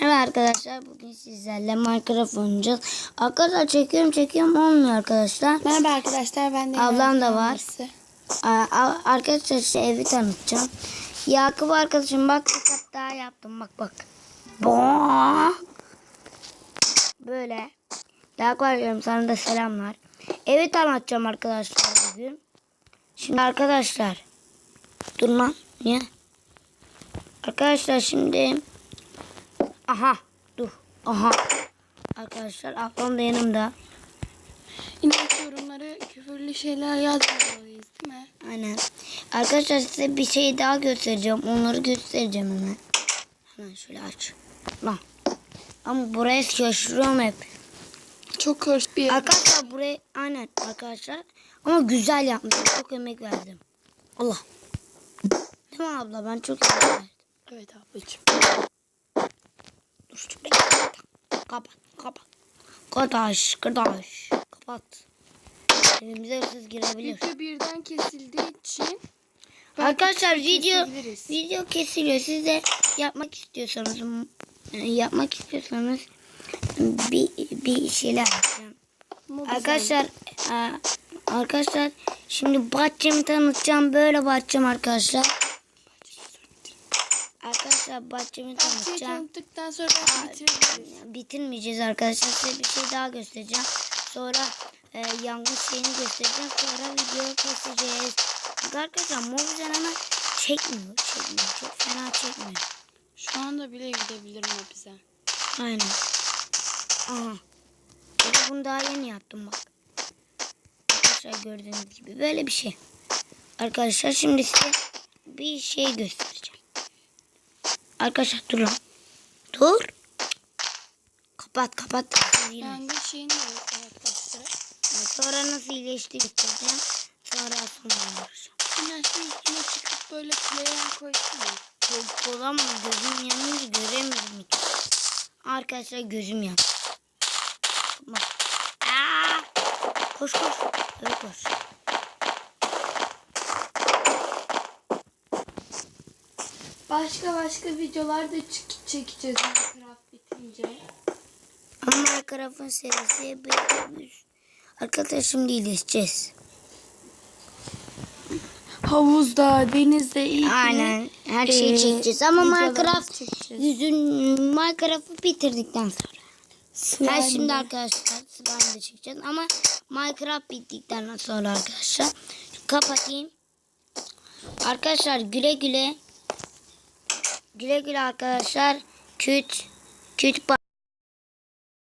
Merhaba arkadaşlar. Bugün sizlerle Minecraft oynayacağız. Arkadaşlar çekiyorum çekiyorum olmuyor arkadaşlar. Merhaba arkadaşlar ben de Ablam da var. Aa, Arkadaşlar size evi tanıtacağım. Yakup arkadaşım bak bir kat daha yaptım bak bak. Bak. Böyle. Yakup arkadaşım sana da selamlar. Evi tanıtacağım arkadaşlar bugün. Şimdi arkadaşlar. Dur lan. Niye? Arkadaşlar şimdi. Aha. Dur. Aha. Arkadaşlar ablam da yanımda. İnanç yorumlara küfürlü şeyler yazmamalıyız değil mi? Aynen. Arkadaşlar size bir şey daha göstereceğim. Onları göstereceğim hemen. Hemen şöyle aç. Lan. Ama buraya şaşırıyorum hep. Çok hoş bir yer. Arkadaşlar buraya aynen arkadaşlar. Ama güzel yapmışım. Çok emek verdim. Allah. Değil mi abla? Ben çok emek verdim. Evet ablacığım. Bir Kapat. Kapat. Kardeş. Kardeş. Kapat. Evimize hırsız girebilir. Video birden kesildiği için Arkadaşlar video kesebiliriz. video kesiliyor. Siz de yapmak istiyorsanız e, yapmak istiyorsanız bir bir şeyler yapacağım. Mobil Arkadaşlar e, arkadaşlar şimdi bahçemi tanıtacağım. Böyle bahçem arkadaşlar. Arkadaşlar bahçemi Bahçeyi tanıtacağım. tanıttıktan sonra bitirebiliriz. Bitirmeyeceğiz arkadaşlar. Size bir şey daha göstereceğim. Sonra e, yangın şeyini göstereceğim. Sonra videoyu keseceğiz. Arkadaşlar mobilden hemen çekmiyor. Çekmiyor. Çok fena çekmiyor. Şu anda bile gidebilirim o bize. Aynen. Aha. De bunu daha yeni yaptım bak. Arkadaşlar gördüğünüz gibi böyle bir şey. Arkadaşlar şimdi size bir şey göstereceğim. Arkadaşlar dur lan. Dur. Kapat kapat. Şeyini de yok arkadaşlar. Sonra nasıl iyileştireceğim. Sonra sonra uğraşacağım. Bir üstüne çıkıp böyle player koysana. Çok kolay ama gözüm yanınca göremiyorum hiç. Arkadaşlar gözüm yan. Bak. Aa! Koş koş. Öyle koş. Başka başka videolar da çekeceğiz Minecraft bitince. Ama Minecraft'ın serisi bir Arkadaşlar şimdi iyileşeceğiz. Havuzda, denizde iyi Aynen. Her şeyi Ee, çekeceğiz. Ama Minecraft çekeceğiz. yüzün Minecraft'ı bitirdikten sonra. Ha şimdi arkadaşlar slime de çekeceğiz ama Minecraft bittikten sonra arkadaşlar kapatayım. Arkadaşlar güle güle. Güle güle arkadaşlar. Küt küt